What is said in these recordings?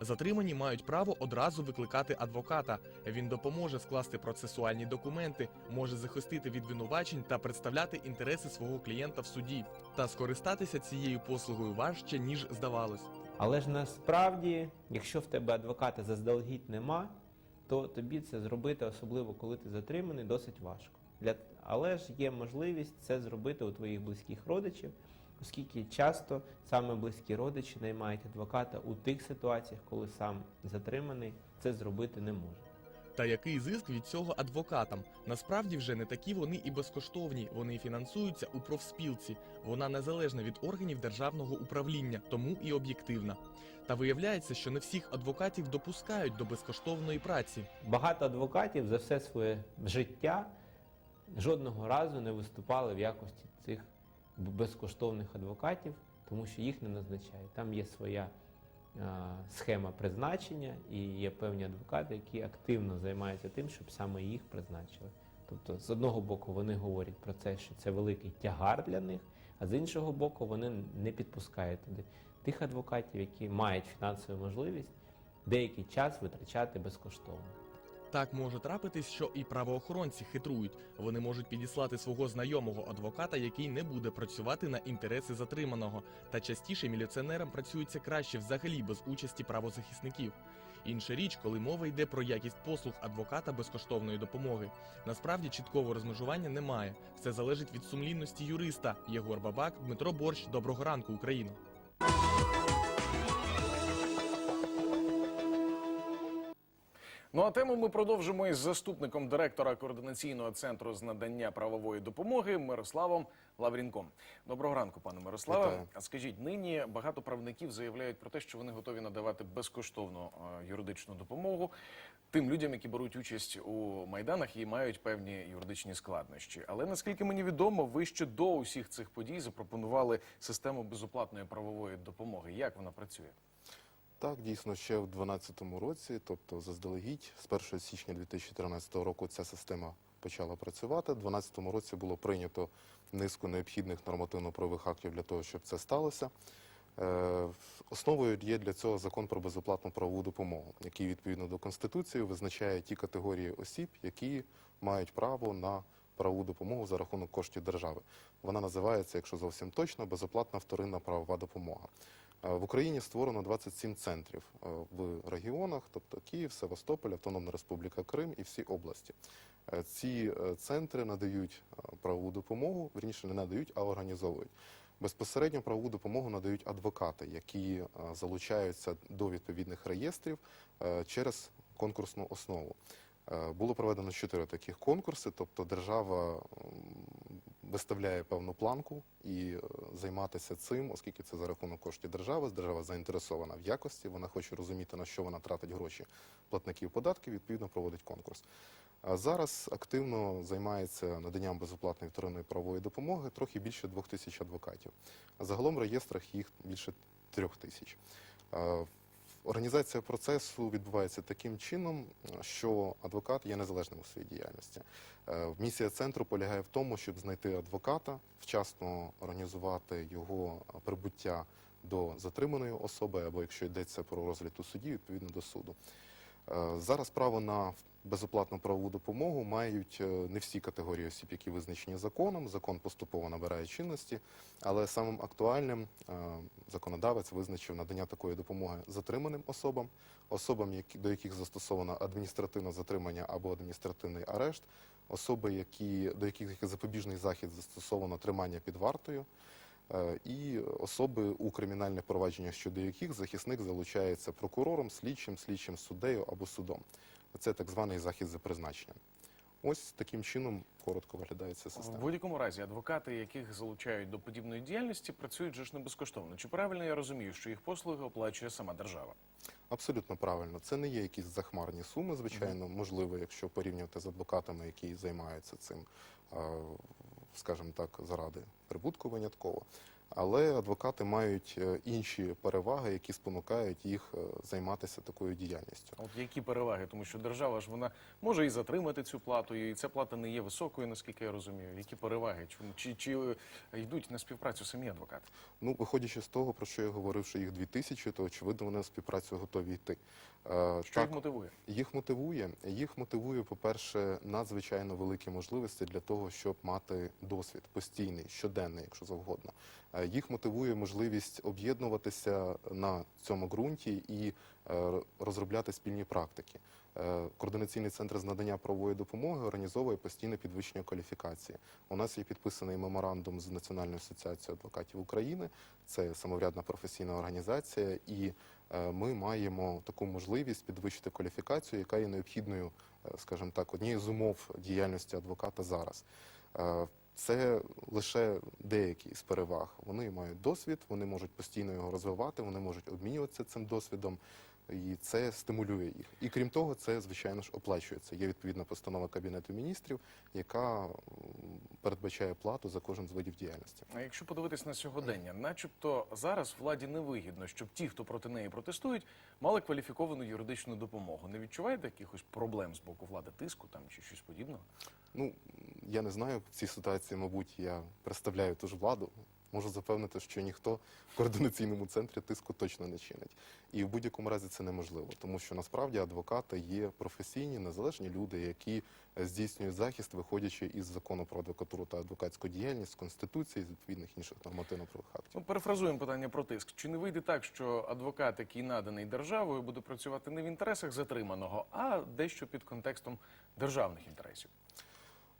Затримані мають право одразу викликати адвоката. Він допоможе скласти процесуальні документи, може захистити від винувачень та представляти інтереси свого клієнта в суді. Та скористатися цією послугою важче ніж здавалось. Але ж насправді, якщо в тебе адвоката заздалегідь нема, то тобі це зробити, особливо коли ти затриманий, досить важко. Для... Але ж є можливість це зробити у твоїх близьких родичів, оскільки часто саме близькі родичі наймають адвоката у тих ситуаціях, коли сам затриманий це зробити не може. Та який зиск від цього адвокатам? Насправді вже не такі вони і безкоштовні. Вони фінансуються у профспілці. Вона незалежна від органів державного управління, тому і об'єктивна. Та виявляється, що не всіх адвокатів допускають до безкоштовної праці. Багато адвокатів за все своє життя жодного разу не виступали в якості цих безкоштовних адвокатів, тому що їх не назначають. Там є своя схема призначення і є певні адвокати, які активно займаються тим, щоб саме їх призначили. Тобто, з одного боку, вони говорять про це, що це великий тягар для них, а з іншого боку, вони не підпускають туди тих адвокатів, які мають фінансову можливість деякий час витрачати безкоштовно. Так може трапитись, що і правоохоронці хитрують. Вони можуть підіслати свого знайомого адвоката, який не буде працювати на інтереси затриманого. Та частіше міліціонерам працюється краще взагалі без участі правозахисників. Інша річ, коли мова йде про якість послуг адвоката безкоштовної допомоги. Насправді чіткого розмежування немає. Все залежить від сумлінності юриста. Єгор Бабак, Дмитро Борщ. Доброго ранку, Україно. Ну а тему ми продовжимо із заступником директора координаційного центру з надання правової допомоги Мирославом Лаврінком. Доброго ранку, пане Мирославе. А скажіть, нині багато правників заявляють про те, що вони готові надавати безкоштовну е, юридичну допомогу тим людям, які беруть участь у майданах і мають певні юридичні складнощі. Але наскільки мені відомо, ви ще до усіх цих подій запропонували систему безоплатної правової допомоги. Як вона працює? Так, дійсно, ще в 2012 році, тобто заздалегідь, з 1 січня 2013 року ця система почала працювати. У 2012 році було прийнято низку необхідних нормативно-правових актів для того, щоб це сталося. Е, Основою є для цього закон про безоплатну правову допомогу, який відповідно до Конституції визначає ті категорії осіб, які мають право на правову допомогу за рахунок коштів держави. Вона називається, якщо зовсім точно, безоплатна вторинна правова допомога. В Україні створено 27 центрів в регіонах, тобто Київ, Севастополь, Автономна Республіка Крим і всі області. Е, Ці е, центри надають правову допомогу, верніше не надають, а організовують. Безпосередньо правову допомогу надають адвокати, які залучаються до відповідних реєстрів е, через конкурсну основу. Е, Було проведено чотири таких конкурси, тобто держава виставляє певну планку і е, займатися цим, оскільки це за рахунок коштів держави. Держава заінтересована в якості, вона хоче розуміти, на що вона тратить гроші платників податків, відповідно проводить конкурс. А зараз активно займається наданням безоплатної вторинної правової допомоги трохи більше двох тисяч адвокатів. А загалом в реєстрах їх більше трьох тисяч. Організація процесу відбувається таким чином, що адвокат є незалежним у своїй діяльності. Е, Місія центру полягає в тому, щоб знайти адвоката, вчасно організувати його прибуття до затриманої особи, або якщо йдеться про розгляд у суді, відповідно до суду. Е, Зараз право на безоплатну правову допомогу мають е, не всі категорії осіб, які визначені законом. Закон поступово набирає чинності, але самим актуальним е, законодавець визначив надання такої допомоги затриманим особам, особам, до яких застосовано адміністративне затримання або адміністративний арешт, особи, які, до яких запобіжний захід застосовано тримання під вартою. Е, і особи у кримінальних провадженнях, щодо яких захисник залучається прокурором, слідчим, слідчим суддею або судом. Це так званий захід за призначенням. Ось таким чином коротко виглядає ця В система. будь-якому разі адвокати, яких залучають до подібної діяльності, працюють же ж не безкоштовно. Чи правильно я розумію, що їх послуги оплачує сама держава? Абсолютно правильно. Це не є якісь захмарні суми, звичайно, можливо, якщо порівнювати з адвокатами, які займаються цим, е, скажімо так, заради прибутку винятково. Але адвокати мають е, інші переваги, які спонукають їх е, займатися такою діяльністю. От які переваги? Тому що держава ж вона може і затримати цю плату, і ця плата не є високою, наскільки я розумію. Які переваги? Чому чи, чи е, йдуть на співпрацю самі адвокати? Ну, виходячи з того, про що я говорив, що їх дві тисячі, то очевидно вони на співпрацю готові йти. Що їх мотивує? Їх мотивує. Їх мотивує, по-перше, надзвичайно великі можливості для того, щоб мати досвід постійний, щоденний, якщо завгодно. Е, Їх мотивує можливість об'єднуватися на цьому ґрунті і е, розробляти спільні практики. Е, Координаційний центр з надання правової допомоги організовує постійне підвищення кваліфікації. У нас є підписаний меморандум з Національною асоціацією адвокатів України. Це самоврядна професійна організація, і ми маємо таку можливість підвищити кваліфікацію, яка є необхідною, скажімо так, однією з умов діяльності адвоката зараз. Це лише деякі з переваг. Вони мають досвід, вони можуть постійно його розвивати, вони можуть обмінюватися цим досвідом, і це стимулює їх. І крім того, це звичайно ж оплачується. Є відповідна постанова Кабінету міністрів, яка передбачає плату за кожен з видів діяльності. А якщо подивитись на сьогодення, начебто зараз владі невигідно, щоб ті, хто проти неї протестують, мали кваліфіковану юридичну допомогу. Не відчуваєте якихось проблем з боку влади, тиску там чи щось подібного? Ну, я не знаю, в цій ситуації, мабуть, я представляю ту ж владу. Можу запевнити, що ніхто в координаційному центрі тиску точно не чинить. І в будь-якому разі це неможливо, тому що насправді адвокати є професійні, незалежні люди, які е, здійснюють захист, виходячи із закону про адвокатуру та адвокатську діяльність, конституції, з відповідних інших нормативно-правових актів. Ну, перефразуємо питання про тиск. Чи не вийде так, що адвокат, який наданий державою, буде працювати не в інтересах затриманого, а дещо під контекстом державних інтересів?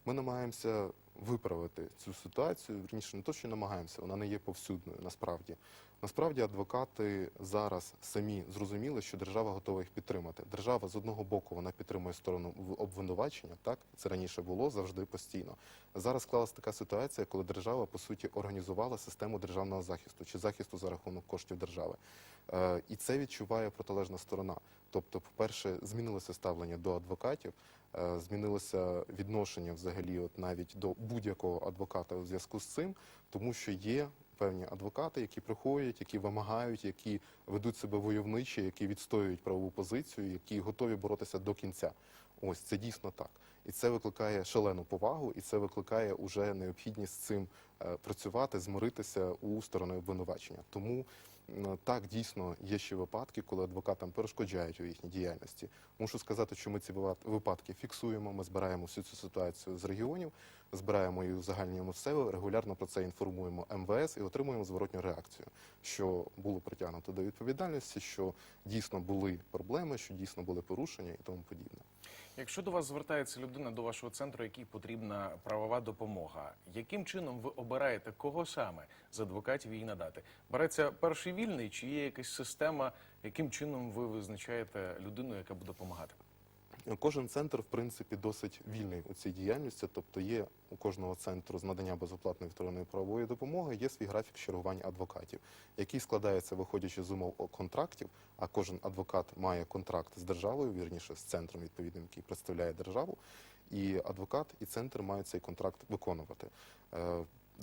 Ми намагаємося виправити цю ситуацію. Вірніше, не то, що намагаємося, вона не є повсюдною. Насправді, насправді, адвокати зараз самі зрозуміли, що держава готова їх підтримати. Держава з одного боку вона підтримує сторону обвинувачення. Так це раніше було завжди постійно. Зараз склалась така ситуація, коли держава по суті організувала систему державного захисту чи захисту за рахунок коштів держави. Е, І це відчуває протилежна сторона. Тобто, по-перше, змінилося ставлення до адвокатів, е, змінилося відношення взагалі, от навіть до будь-якого адвоката у зв'язку з цим, тому що є певні адвокати, які приходять, які вимагають, які ведуть себе войовниче, які відстоюють правову позицію, які готові боротися до кінця. Ось це дійсно так. І це викликає шалену повагу, і це викликає уже необхідність з цим е, працювати, змиритися у сторони обвинувачення. Тому так дійсно є ще випадки, коли адвокатам перешкоджають у їхній діяльності. Мушу сказати, що ми ці випадки фіксуємо. Ми збираємо всю цю ситуацію з регіонів, збираємо її в себе, регулярно про це інформуємо МВС і отримуємо зворотню реакцію, що було притягнуто до відповідальності, що дійсно були проблеми, що дійсно були порушення і тому подібне. Якщо до вас звертається людина до вашого центру, якій потрібна правова допомога, яким чином ви обираєте кого саме з адвокатів їй надати? Береться перший вільний, чи є якась система, яким чином ви визначаєте людину, яка буде допомагати? Кожен центр, в принципі, досить вільний у цій діяльності, тобто є у кожного центру з надання безоплатної вторинної правової допомоги, є свій графік чергування адвокатів, який складається, виходячи з умов контрактів, а кожен адвокат має контракт з державою, вірніше з центром відповідним, який представляє державу, і адвокат і центр мають цей контракт виконувати.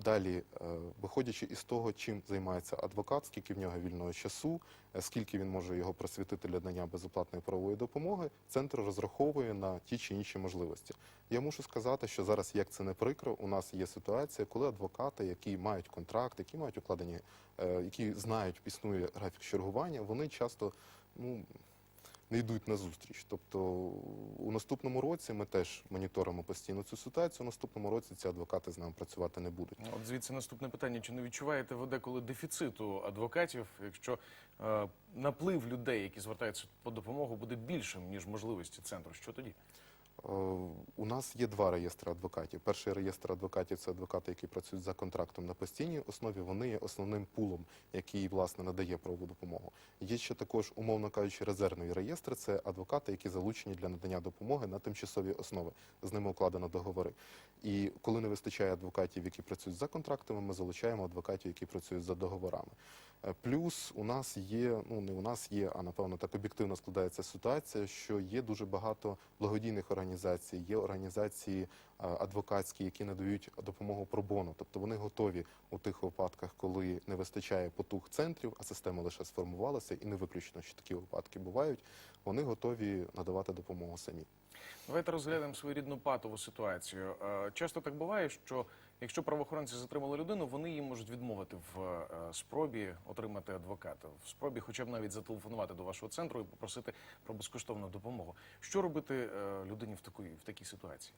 Далі, е, виходячи із того, чим займається адвокат, скільки в нього вільного часу, е, скільки він може його просвітити для надання безоплатної правової допомоги, центр розраховує на ті чи інші можливості. Я мушу сказати, що зараз, як це не прикро, у нас є ситуація, коли адвокати, які мають контракт, які мають укладені, е, які знають, існує графік чергування, вони часто ну. Не йдуть на зустріч. Тобто у наступному році ми теж моніторимо постійно цю ситуацію. У наступному році ці адвокати з нами працювати не будуть. От звідси наступне питання: чи не відчуваєте ви деколи дефіциту адвокатів, якщо е, наплив людей, які звертаються по допомогу, буде більшим ніж можливості центру? Що тоді? Е, У нас є два реєстри адвокатів. Перший реєстр адвокатів це адвокати, які працюють за контрактом на постійній основі. Вони є основним пулом, який власне надає правову допомогу. Є ще також, умовно кажучи, резервний реєстр. Це адвокати, які залучені для надання допомоги на тимчасовій основи. З ними укладено договори. І коли не вистачає адвокатів, які працюють за контрактами, ми залучаємо адвокатів, які працюють за договорами. Е, Плюс у нас є, ну не у нас є, а напевно так об'єктивно складається ситуація, що є дуже багато благодійних організацій. є організації е, адвокатські, які надають допомогу пробону. Тобто вони готові у тих випадках, коли не вистачає потуг центрів, а система лише сформувалася, і не виключно, що такі випадки бувають. Вони готові надавати допомогу самі. Давайте розглянемо своєрідну патову ситуацію. Е, Часто так буває, що якщо правоохоронці затримали людину, вони їм можуть відмовити в е, спробі отримати адвоката, в спробі, хоча б навіть зателефонувати до вашого центру і попросити про безкоштовну допомогу. Що робити е, людині в такій в такій ситуації?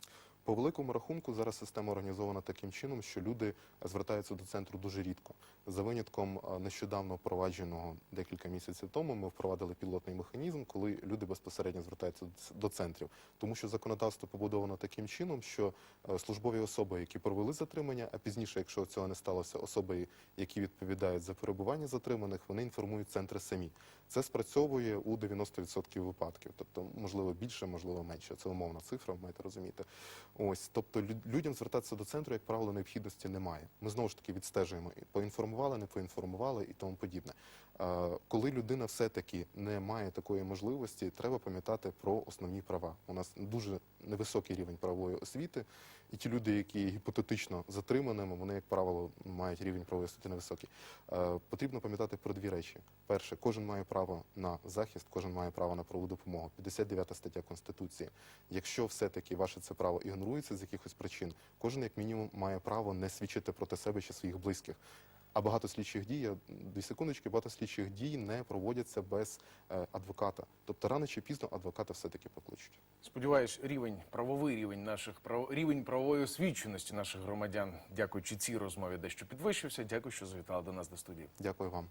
По великому рахунку зараз система організована таким чином, що люди звертаються до центру дуже рідко. За винятком е, нещодавно впровадженого декілька місяців тому, ми впровадили пілотний механізм, коли люди безпосередньо звертаються до центрів, тому що законодавство побудовано таким чином, що е, службові особи, які провели затримання, а пізніше, якщо цього не сталося, особи, які відповідають за перебування затриманих, вони інформують центри самі. Це спрацьовує у 90% випадків, тобто можливо більше, можливо менше. Це умовна цифра, маєте розуміти. Ось, тобто лю- людям звертатися до центру, як правило, необхідності немає. Ми знову ж таки відстежуємо поінформували, не поінформували і тому подібне. Коли людина все-таки не має такої можливості, треба пам'ятати про основні права. У нас дуже невисокий рівень правової освіти, і ті люди, які гіпотетично затриманими, вони, як правило, мають рівень правової освіти невисокий. Потрібно пам'ятати про дві речі: перше, кожен має право на захист, кожен має право на правову допомогу. 59 стаття Конституції. Якщо все-таки ваше це право ігнорується з якихось причин, кожен як мінімум має право не свідчити проти себе чи своїх близьких. А багато слідчих дій, я- дві секундочки, багато слідчих дій не проводяться без е, адвоката. Тобто рано чи пізно адвоката все-таки покличуть. Сподіваюсь, рівень правовий рівень наших прав рівень правової освіченості наших громадян, дякуючи цій розмові, дещо підвищився. Дякую, що завітали до нас до студії. Дякую вам.